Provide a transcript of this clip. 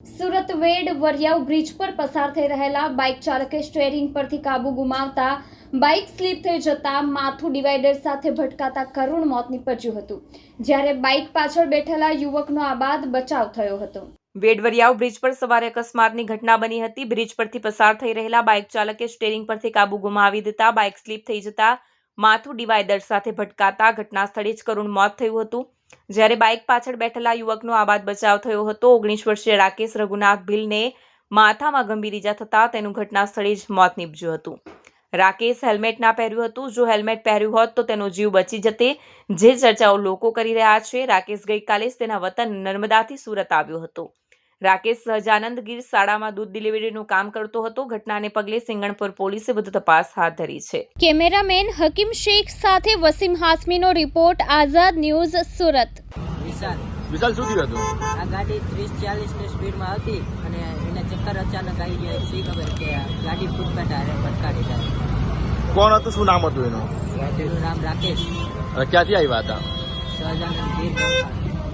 સુરત વેડ Variyav bridge પર પસાર થઈ રહેલા બાઇક ચાલકે સ્ટેરિંગ પરથી કાબુ ગુમાવતા બાઇક સ્લીપ થઈ જતા માથું ડિવાઈડર સાથે ભટકાતા કરુણ મોત નીપજ્યું હતું, જ્યારે બાઇક પાછળ બેઠેલા યુવકનો આબાદ બચાવ થયો હતો. વેડવરિયાવ બ્રિજ પર સવારે અકસ્માતની ઘટના બની હતી. બ્રિજ પરથી પસાર થઈ રહેલા બાઇક ચાલકે સ્ટેરિંગ પરથી કાબુ ગુમાવી દેતા બાઇક સ્લીપ થઈ જતા માથું ડિવાઈડર સાથે ભટકાતા ઘટના સ્થળે જ કરુણ મોત થયું હતું. જ્યારે બાઇક પાછળ બેઠેલા યુવકનો આબાદ બચાવ થયો હતો, ઓગણીસ વર્ષીય રાકેશ રઘુનાથ ભીલને માથામાં ગંભીર ઈજા થતાં તેનું ઘટના સ્થળે જ મોત નીપજ્યું હતું. રાકેશ હેલ્મેટ ના પહેર્યું હતું. જો હેલ્મેટ પહેર્યું હોત તો તેનો જીવ બચી જતે. જે ચર્ચાઓ લોકો કરી રહ્યા છે, રાકેશ ગઈકાલે જ તેના વતન નર્મદાથી સુરત આવ્યો હતો. રાકેશ સહજાનંદ ગીર શાળામાં દૂધ ડિલિવરીનું કામ કરતો હતો. ઘટનાને પગલે સિંગણપુર પોલીસે વધુ તપાસ હાથ ધરી છે. કેમેરામેન હકીમ શેખ સાથે વસીમ હાસમીનો રિપોર્ટ આઝાદ ન્યૂઝ સુરત. વિશાલ. શું થયું હતું? આ ગાડી ત્રીસ ચાલીસની સ્પીડમાં હતી અને એને ચક્કર અચાનક આવી ગયા શી ખબર કે આ ગાડી ફૂટપાથ હારે ભટકાડી જાય કોણ હતું? શું નામ હતું એનું? તેનું નામ રાકેશ. ક્યાંથી આવ્યા હતા? સહજાનંદ ગીર.